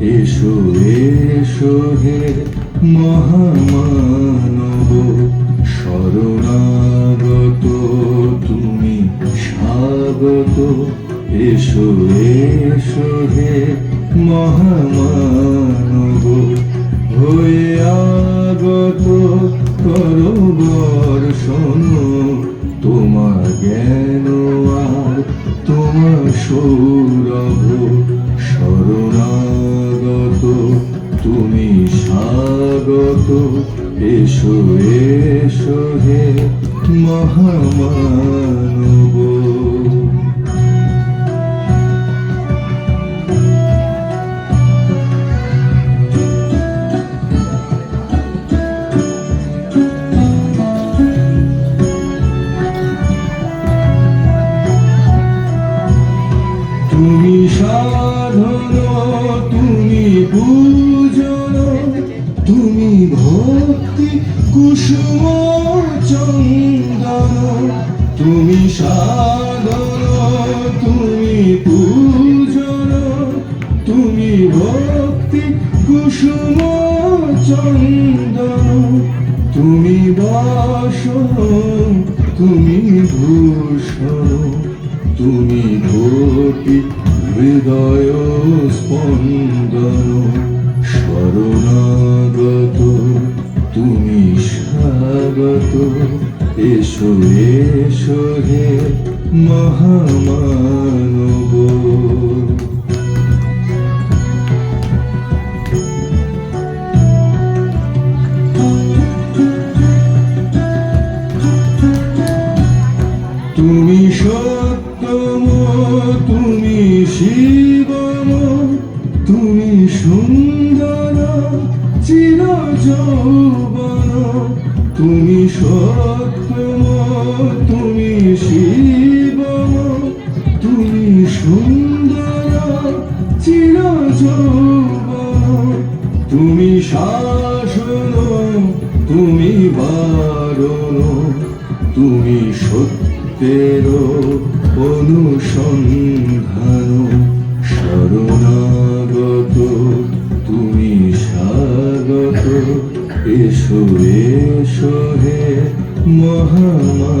এসো এসো হে মহামানব। শরণাগত তুমি স্বাগত। এসো এসো হে মহামানব। হয়ে আগত করো বর্ষণ তোমার জ্ঞান সৌরভ শরণাগত তুমি স্বাগত। এসো এসো হে মহামানব। সাধন তুমি পূজন তুমি ভক্তি, কুসুম, চন্দন। তুমি সাধন তুমি পূজন তুমি ভক্তি, কুসুম, চন্দন। তুমি বাসন তুমি ভূষণ তুমি ঘটি হৃদয় স্পন্দন শরণাগত তুমি স্বাগত। এসো এসো হে মহামানব তুমি তুমি শিবম, তুমি সুন্দর চির যৌবন তুমি সত্যম তুমি শিবম, তুমি সুন্দর চির যৌবন তুমি শাসন, তুমি বারণ। তুমি সত্যের অনুসন্ধান শরণাগত তুমি স্বাগত। এসো এসো হে মহামা